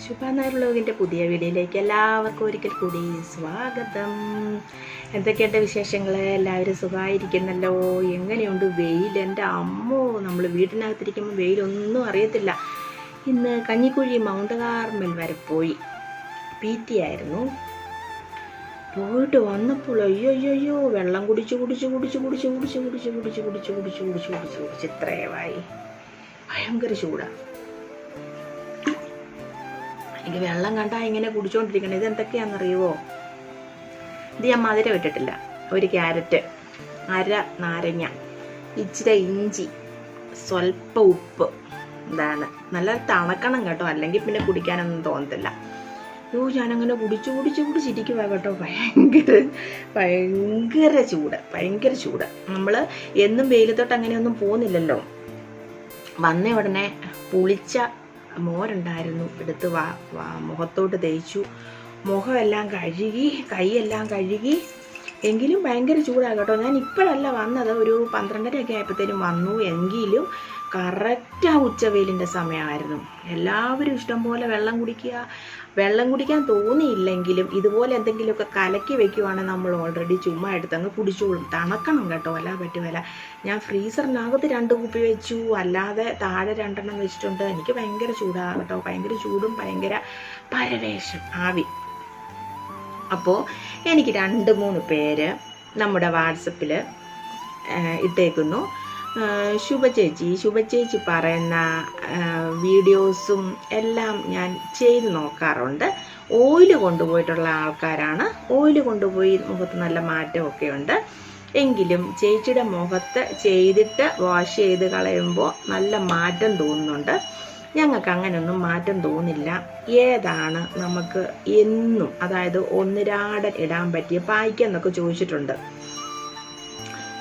ശുഭാനാർ വ്ലോഗിന്റെ പുതിയ വീഡിയോയിലേക്ക് എല്ലാവർക്കും ഒരിക്കൽ കൂടി സ്വാഗതം എന്തൊക്കെയുണ്ട് വിശേഷങ്ങൾ എല്ലാവരും സുഖമായിരിക്കുന്നല്ലോ എങ്ങനെയുണ്ട് വെയിൽ എന്റെ അമ്മോ നമ്മൾ വീട്ടിനകത്തിരിക്കുമ്പോൾ വെയിലൊന്നും അറിയത്തില്ല ഇന്ന് കഞ്ഞിക്കുഴി മൗണ്ട് കാർമൽ വരെ പോയി പി ടി ആയിരുന്നു പോയിട്ട് വന്നപ്പോൾ അയ്യോ അയ്യോ വെള്ളം കുടിച്ച് കുടിച്ച് കുടിച്ച് കുടിച്ച് കുടിച്ച് കുടിച്ച് കുടിച്ച് കുടിച്ച് കുടിച്ച് കുടിച്ച് കുടിച്ച് കുടിച്ച് ഇത്രയുമായി ഭയങ്കര ചൂടാണ് എനിക്ക് വെള്ളം കണ്ടാ ഇങ്ങനെ കുടിച്ചോണ്ടിരിക്കണം ഇത് എന്തൊക്കെയാണെന്നറിയുമോ ഇത് ഞാൻ മധുരം ഇട്ടിട്ടില്ല ഒരു ക്യാരറ്റ് അര നാരങ്ങ ഇച്ചിരി ഇഞ്ചി സ്വല്പം ഉപ്പ്. ഇതാണ് നല്ല തണക്കണം കേട്ടോ അല്ലെങ്കിൽ പിന്നെ കുടിക്കാനൊന്നും തോന്നത്തില്ല. യോ ഞാനങ്ങനെ കുടിച്ച് കുടിച്ച് കുടിച്ചിരിക്കുക കേട്ടോ ഭയങ്കര ഭയങ്കര ചൂട് ഭയങ്കര ചൂട്. നമ്മൾ എന്നും വെയിലത്തോട്ട് അങ്ങനെയൊന്നും പോകുന്നില്ലല്ലോ. വന്ന ഉടനെ പുളിച്ച മോരുണ്ടായിരുന്നു. എടുത്ത് വാ മുഖത്തോട്ട് തേച്ചു. മുഖമെല്ലാം കഴുകി കൈയെല്ലാം കഴുകി. എങ്കിലും ഭയങ്കര ചൂടാണ് കേട്ടോ. ഞാൻ ഇപ്പോഴല്ല വന്നത്. ഒരു പന്ത്രണ്ടരയൊക്കെ ആയപ്പോഴത്തേനും വന്നു. എങ്കിലും കറക്റ്റ് ആ ഉച്ചവെയിലിന്റെ സമയമായിരുന്നു. എല്ലാവരും ഇഷ്ടം പോലെ വെള്ളം കുടിക്കുക വെള്ളം കുടിക്കാൻ തോന്നിയില്ലെങ്കിലും ഇതുപോലെ എന്തെങ്കിലുമൊക്കെ കലക്കി വെക്കുവാണെങ്കിൽ നമ്മൾ ഓൾറെഡി ചുമ്മാ എടുത്തങ്ങ് കുടിച്ചോളും തണക്കണം കേട്ടോ അല്ല പറ്റുമല്ല ഞാൻ ഫ്രീസറിനകത്ത് രണ്ട് കുപ്പി വെച്ചു അല്ലാതെ താഴെ രണ്ടെണ്ണം വെച്ചിട്ടുണ്ട്. എനിക്ക് ഭയങ്കര ചൂടാണ് കേട്ടോ. ഭയങ്കര ചൂടും ഭയങ്കര പരവേശം ആവി. അപ്പോൾ എനിക്ക് രണ്ട് മൂന്ന് പേര് നമ്മുടെ വാട്സപ്പിൽ ഇട്ടേക്കുന്നു. ആ, ശുഭ ചേച്ചി ശുഭ ചേച്ചി പറയുന്ന വീഡിയോസും എല്ലാം ഞാൻ ചെയ്ത് നോക്കാറുണ്ട്. ഓയിൽ കൊണ്ടുപോയിട്ടുള്ള ആൾക്കാരാണ്. ഓയിൽ കൊണ്ടുപോയി മുഖത്ത് നല്ല മാറ്റമൊക്കെ ഉണ്ട്. എങ്കിലും ചേച്ചിയുടെ മുഖത്ത് ചെയ്തിട്ട് വാഷ് ചെയ്ത് കളയുമ്പോൾ നല്ല മാറ്റം തോന്നുന്നുണ്ട്. ഞങ്ങൾക്ക് അങ്ങനെയൊന്നും മാറ്റം തോന്നില്ല. ഏതാണ് നമുക്ക് എന്നും അതായത് ഒന്നിരാടൻ ഇടാൻ പറ്റിയ പായ്ക്കെന്നൊക്കെ ചോദിച്ചിട്ടുണ്ട്.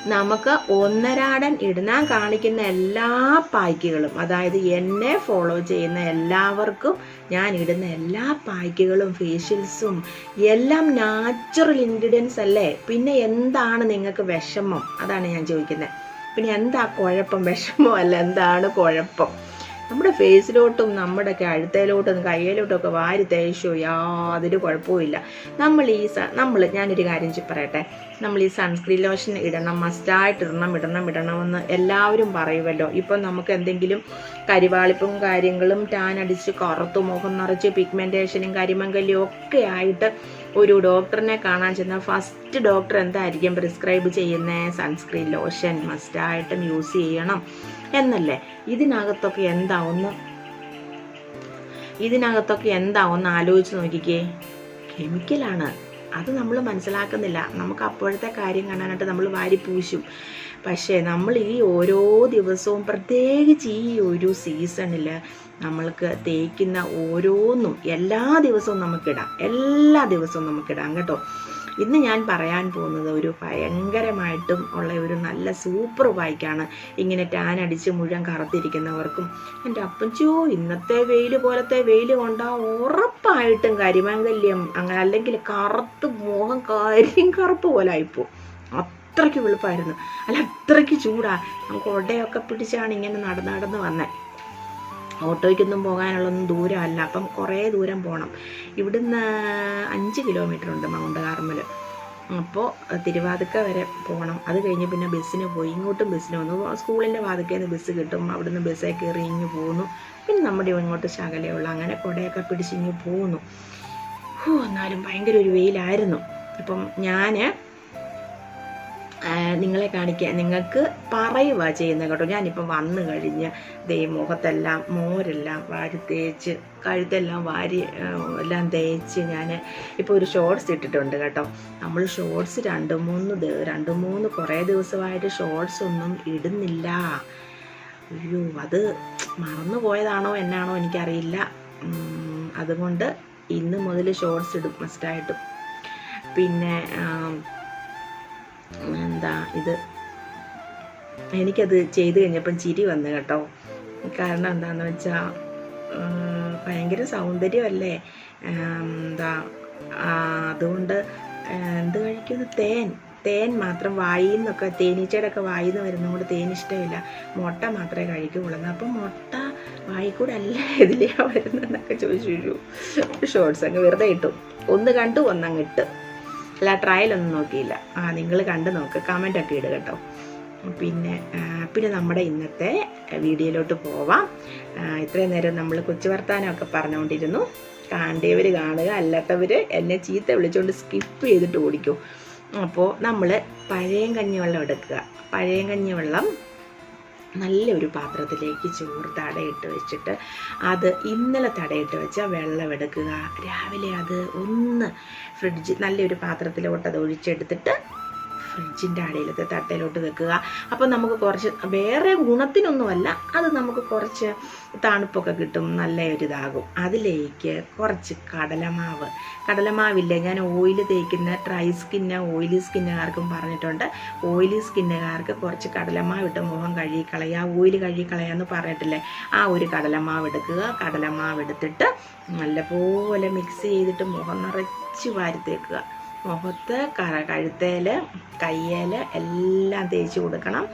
നമുക്ക് ഒന്നരാടൻ ഇടുന്നാൻ കാണിക്കുന്ന എല്ലാ പായ്ക്കുകളും അതായത് എന്നെ ഫോളോ ചെയ്യുന്ന എല്ലാവർക്കും ഞാൻ ഇടുന്ന എല്ലാ പായ്ക്കുകളും ഫേഷ്യൽസും എല്ലാം നാച്ചുറൽ ഇൻഗ്രീഡിയൻസ് അല്ലേ? പിന്നെ എന്താണ് നിങ്ങൾക്ക് വിഷമം? അതാണ് ഞാൻ ചോദിക്കുന്നത് പിന്നെ എന്താ കുഴപ്പം? വിഷമം അല്ല എന്താണ് കുഴപ്പം? നമ്മുടെ ഫേസിലോട്ടും നമ്മുടെ കഴുത്തയിലോട്ടും കയ്യിലോട്ടൊക്കെ വാരി തേശോ യാതൊരു കുഴപ്പമില്ല നമ്മൾ ഈ നമ്മൾ ഞാനൊരു കാര്യം പറയട്ടെ. നമ്മൾ ഈ സൺസ്ക്രീൻ ലോഷൻ ഇടണം മസ്റ്റായിട്ട് ഇടണം ഇടണം ഇടണമെന്ന് എല്ലാവരും പറയുമല്ലോ ഇപ്പം നമുക്ക് എന്തെങ്കിലും കരിവാളിപ്പും കാര്യങ്ങളും ടാൻ അടിച്ച് കറുത്തു മുഖം നിറച്ച് പിഗ്മെന്റേഷനും കരിമങ്കല്ലും ഒക്കെ ആയിട്ട് ഒരു ഡോക്ടറിനെ കാണാൻ ചെന്ന ഫസ്റ്റ് ഡോക്ടർ എന്തായിരിക്കും പ്രിസ്ക്രൈബ് ചെയ്യുന്നത് സൺസ്ക്രീൻ ലോഷൻ മസ്റ്റായിട്ടും യൂസ് ചെയ്യണം. എന്നല്ലേ? ഇതിനകത്തൊക്കെ എന്താ ഒന്ന് ഇതിനകത്തൊക്കെ എന്താ ഒന്ന് ആലോചിച്ച് നോക്കിക്കേ. കെമിക്കലാണ് അത് നമ്മൾ മനസ്സിലാക്കുന്നില്ല. നമുക്ക് അപ്പോഴത്തെ കാര്യം കാണാനായിട്ട് നമ്മൾ വാരി പൂശും. പക്ഷേ നമ്മൾ ഈ ഓരോ ദിവസവും പ്രത്യേകിച്ച് ഈ ഒരു സീസണിൽ നമ്മൾക്ക് തേക്കുന്ന ഓരോന്നും എല്ലാ ദിവസവും നമുക്കിടാം എല്ലാ ദിവസവും നമുക്കിടാം കേട്ടോ. ഇന്ന് ഞാൻ പറയാൻ പോകുന്നത് ഒരു ഭയങ്കരമായിട്ടും ഉള്ള ഒരു നല്ല സൂപ്പർ ബൈക്കാണ് ഇങ്ങനെ ടാൻ അടിച്ച് മുഴുവൻ കറുത്തിരിക്കുന്നവർക്കും. എന്റെ അപ്പച്ചോ ഇന്നത്തെ വെയിൽ പോലത്തെ വെയിൽ കൊണ്ടാ ഉറപ്പായിട്ടും കരിമാങ്കല്യം അങ്ങനെ അല്ലെങ്കിൽ കറുത്ത് മുഖം കരിയും കറുപ്പ് പോലെ ആയിപ്പോ അത്രയ്ക്ക് വെളുപ്പായിരുന്നു. അല്ല അത്രയ്ക്ക് ചൂടാ. നമുക്ക് ഒടയൊക്കെ പിടിച്ചാണ് ഇങ്ങനെ നടന്ന് നടന്ന് വന്നേ. ഓട്ടോയ്ക്കൊന്നും പോകാനുള്ളൊന്നും ദൂരമല്ല. അപ്പം കുറേ ദൂരം പോകണം ഇവിടുന്ന് അഞ്ച് കിലോമീറ്റർ ഉണ്ട് മൗണ്ട് കാർമൽ അപ്പോൾ തിരുവാതിക്ക വരെ പോകണം അത് കഴിഞ്ഞ് പിന്നെ ബസ്സിന് പോയി. ഇങ്ങോട്ടും ബസ്സിന് വന്നു. സ്കൂളിന്റെ വാതുക്കയിൽ നിന്ന് ബസ് കിട്ടും. അവിടുന്ന് ബസ്സേ കയറി ഇങ്ങ് പോകുന്നു പിന്നെ നമ്മുടെ ഇങ്ങോട്ട് ശകലയുള്ള അങ്ങനെ കുടയൊക്കെ പിടിച്ച് ഇങ്ങ് പോകുന്നു എന്നാലും ഭയങ്കര ഒരു വെയിലായിരുന്നു. അപ്പം ഞാൻ നിങ്ങളെ കാണിക്കാൻ നിങ്ങൾക്ക് പറയുക ചെയ്യുന്നത് കേട്ടോ. ഞാനിപ്പം വന്നു കഴിഞ്ഞ് ദേ മുഖത്തെല്ലാം മോരെല്ലാം വാരി തേച്ച് കഴുത്തെല്ലാം വാരി എല്ലാം തേച്ച് ഞാൻ ഇപ്പോൾ ഒരു ഷോർട്സ് ഇട്ടിട്ടുണ്ട് കേട്ടോ. നമ്മൾ ഷോർട്സ് രണ്ട് മൂന്ന് രണ്ട് മൂന്ന് കുറേ ദിവസമായിട്ട് ഷോർട്സ് ഒന്നും ഇടുന്നില്ല. അയ്യോ അത് മറന്നു പോയതാണോ എന്നാണോ എനിക്കറിയില്ല. അതുകൊണ്ട് ഇന്ന് മുതൽ ഷോർട്സ് ഇടും മസ്റ്റായിട്ടും പിന്നെ എന്താ ഇത്? എനിക്കത് ചെയ്ത് കഴിഞ്ഞപ്പം ചിരി വന്നു കേട്ടോ. കാരണം എന്താണെന്ന് വെച്ചാൽ ഭയങ്കര സൗന്ദര്യമല്ലേ? എന്താ അതുകൊണ്ട് എന്ത് കഴിക്കുന്നു? തേൻ. തേൻ മാത്രം വായിൽ നിന്നൊക്കെ തേനീച്ചയുടെയൊക്കെ വായിൽ നിന്ന് വരുന്നതുകൊണ്ട് തേൻ ഇഷ്ടമില്ല മുട്ട മാത്രമേ കഴിക്കുകയുള്ളൂ അപ്പം മുട്ട വായിക്കൂടെ അല്ല ഇതിലേ വരുന്നതെന്നൊക്കെ ചോദിച്ചു. ഷോർട്സ് അങ്ങ് വെറുതെ ഇട്ടു. ഒന്ന് കണ്ടു ഒന്നങ്ങ് ഇട്ട്. അല്ല ട്രയലൊന്നും നോക്കിയില്ല. ആ നിങ്ങൾ കണ്ടു നോക്ക് കമന്റ് ഒക്കെ ഇടുക കേട്ടോ. പിന്നെ പിന്നെ നമ്മുടെ ഇന്നത്തെ വീഡിയോയിലോട്ട് പോവാം. ഇത്രയും നേരം നമ്മൾ കൊച്ചു വർത്താനമൊക്കെ പറഞ്ഞുകൊണ്ടിരുന്നു. കാണേണ്ടവർ കാണുക അല്ലാത്തവർ എന്നെ ചീത്ത വിളിച്ചുകൊണ്ട് സ്കിപ്പ് ചെയ്തിട്ട് ഓടിക്കും. അപ്പോൾ നമ്മൾ പഴയ കഞ്ഞിവെള്ളം എടുക്കുക. പഴയ കഞ്ഞിവെള്ളം നല്ലൊരു പാത്രത്തിലേക്ക് ചോറ് തടയിട്ട് വെച്ചിട്ട് അത് ഇന്നലെ തടയിട്ട് വെച്ച വെള്ളം എടുക്കുക രാവിലെ അത് ഒന്ന് ഫ്രിഡ്ജ് നല്ലൊരു പാത്രത്തിലോട്ട് അത് ഒഴിച്ചെടുത്തിട്ട് ഫ്രിഡ്ജിന്റെ അടിയിലത്തെ തട്ടയിലോട്ട് വെക്കുക. അപ്പോൾ നമുക്ക് കുറച്ച് വേറെ ഗുണത്തിനൊന്നുമല്ല അത് നമുക്ക് കുറച്ച് തണുപ്പൊക്കെ കിട്ടും നല്ല ഒരിതാകും അതിലേക്ക് കുറച്ച് കടലമാവ്. കടലമാവില്ലേ ഞാൻ ഓയിൽ തേക്കുന്ന ഡ്രൈ സ്കിന്ന് ഓയിലി സ്കിന്നുകാർക്കും പറഞ്ഞിട്ടുണ്ട്. ഓയിലി സ്കിന്നുകാർക്ക് കുറച്ച് കടലമാവ് ഇട്ട് മുഖം കഴുകി കളയുക ഓയിൽ കഴുകി എന്ന് പറഞ്ഞിട്ടില്ലേ? ആ ഒരു കടലമാവ് എടുക്കുക. കടലമാവ് എടുത്തിട്ട് നല്ലപോലെ മിക്സ് ചെയ്തിട്ട് മുഖം നിറച്ച് വാരി തേക്കുക. മുഖത്ത് കറ കഴുത്തേൽ കയ്യേൽ എല്ലാം തേച്ച് കൊടുക്കണം.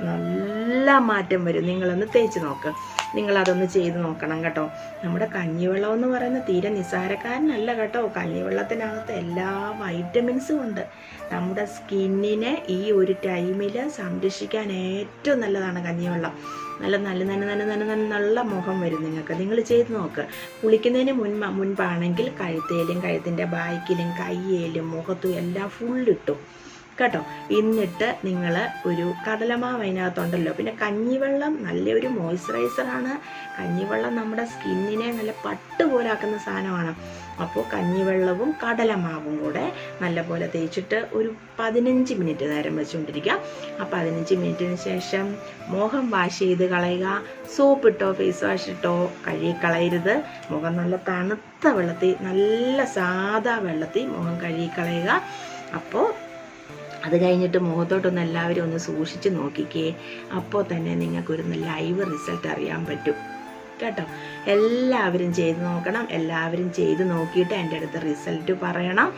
നല്ല മാറ്റം വരും. നിങ്ങളൊന്ന് തേച്ച് നോക്ക്. നിങ്ങളതൊന്ന് ചെയ്ത് നോക്കണം കേട്ടോ. നമ്മുടെ കഞ്ഞിവെള്ളം എന്ന് പറയുന്ന തീരെ നിസ്സാരക്കാരനല്ല കേട്ടോ. കഞ്ഞിവെള്ളത്തിനകത്ത് എല്ലാ വൈറ്റമിൻസും ഉണ്ട്. നമ്മുടെ സ്കിന്നിനെ ഈ ഒരു ടൈമിൽ സംരക്ഷിക്കാൻ ഏറ്റവും നല്ലതാണ് കഞ്ഞിവെള്ളം. നല്ല നല്ല നല്ല നല്ല നല്ല നല്ല നല്ല മുഖം വരും നിങ്ങൾക്ക്. നിങ്ങൾ ചെയ്ത് നോക്കുക കുളിക്കുന്നതിന് മുൻ മുൻപാണെങ്കിൽ കഴുത്തേലും കഴുത്തിന്റെ ബാക്കിലും കയ്യേലും മുഖത്തും എല്ലാം ഫുള്ളിട്ടു കേട്ടോ? എന്നിട്ട് നിങ്ങൾ ഒരു കടലമാവ് അതിനകത്തുണ്ടല്ലോ. പിന്നെ കഞ്ഞിവെള്ളം നല്ലൊരു മോയ്സ്ചറൈസറാണ് കഞ്ഞിവെള്ളം നമ്മുടെ സ്കിന്നിനെ നല്ല പട്ട് പോലാക്കുന്ന സാധനമാണ്. അപ്പോൾ കഞ്ഞിവെള്ളവും കടലമാവും കൂടെ നല്ലപോലെ തേച്ചിട്ട് ഒരു പതിനഞ്ച് മിനിറ്റ് നേരം വെച്ചുകൊണ്ടിരിക്കുക. ആ പതിനഞ്ച് മിനിറ്റിന് ശേഷം മുഖം വാഷ് ചെയ്ത് കളയുക. സോപ്പ് ഇട്ടോ ഫേസ് വാഷ് ഇട്ടോ കഴുകി കളയരുത്. മുഖം നല്ല തണുത്ത വെള്ളത്തിൽ നല്ല സാധാ വെള്ളത്തിൽ മുഖം കഴുകി കളയുക. അപ്പോൾ അത് കഴിഞ്ഞിട്ട് മുഖത്തോട്ടൊന്ന് എല്ലാവരും ഒന്ന് സൂക്ഷിച്ച് നോക്കിക്കേ. അപ്പോൾ തന്നെ നിങ്ങൾക്കൊരു ലൈവ് റിസൾട്ട് അറിയാൻ പറ്റും. കേട്ടോ? എല്ലാവരും ചെയ്ത് നോക്കണം. എല്ലാവരും ചെയ്ത് നോക്കിയിട്ട് എന്റെ അടുത്ത് റിസൾട്ട് പറയണം.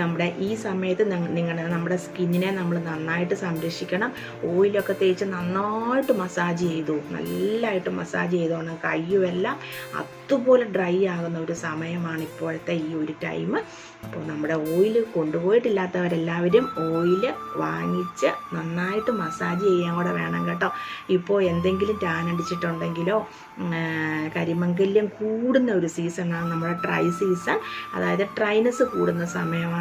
നമ്മുടെ ഈ സമയത്ത് നിങ്ങളുടെ നമ്മുടെ സ്കിന്നിനെ നമ്മൾ നന്നായിട്ട് സംരക്ഷിക്കണം. ഓയിലൊക്കെ തേച്ച് നന്നായിട്ട് മസാജ് ചെയ്തു. നല്ലതായിട്ട് മസാജ് ചെയ്തോണം. കയ്യുമെല്ലാം അതുപോലെ ഡ്രൈ ആകുന്ന ഒരു സമയമാണ് ഇപ്പോഴത്തെ ഈ ഒരു ടൈം അപ്പോൾ നമ്മുടെ ഓയിൽ കൊണ്ടുപോയിട്ടില്ലാത്തവരെല്ലാവരും ഓയിൽ വാങ്ങിച്ച് നന്നായിട്ട് മസാജ് ചെയ്യാൻ കൂടെ വേണം കേട്ടോ. ഇപ്പോൾ എന്തെങ്കിലും ടാൻ അടിച്ചിട്ടുണ്ടെങ്കിലോ കരിമങ്കല്യം കൂടുന്ന ഒരു സീസണാണ് നമ്മുടെ ഡ്രൈ സീസൺ അതായത് ഡ്രൈനസ് കൂടുന്ന സമയമാണ്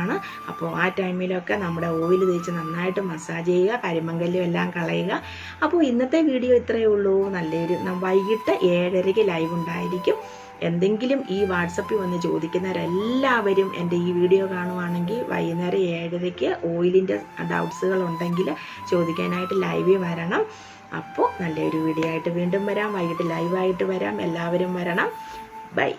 അപ്പോൾ ആ ടൈമിലൊക്കെ നമ്മുടെ ഓയിൽ തേച്ച് നന്നായിട്ട് മസാജ് ചെയ്യുക കരിമങ്കല്ലും എല്ലാം കളയുക. അപ്പോൾ ഇന്നത്തെ വീഡിയോ ഇത്രയേ ഉള്ളൂ. നല്ലൊരു വൈകിട്ട് ഏഴരയ്ക്ക് ലൈവ് ഉണ്ടായിരിക്കും. എന്തെങ്കിലും ഈ വാട്സപ്പിൽ വന്ന് ചോദിക്കുന്നവരെല്ലാവരും എന്റെ ഈ വീഡിയോ കാണുവാണെങ്കിൽ വൈകുന്നേരം ഏഴരയ്ക്ക് ഓയിലിന്റെ ഡൗട്ട്സുകൾ ഉണ്ടെങ്കിൽ ചോദിക്കാനായിട്ട് ലൈവിൽ വരണം. അപ്പോൾ നല്ലൊരു വീഡിയോ ആയിട്ട് വീണ്ടും വരാം. വൈകിട്ട് ലൈവായിട്ട് വരാം. എല്ലാവരും വരണം. ബൈ.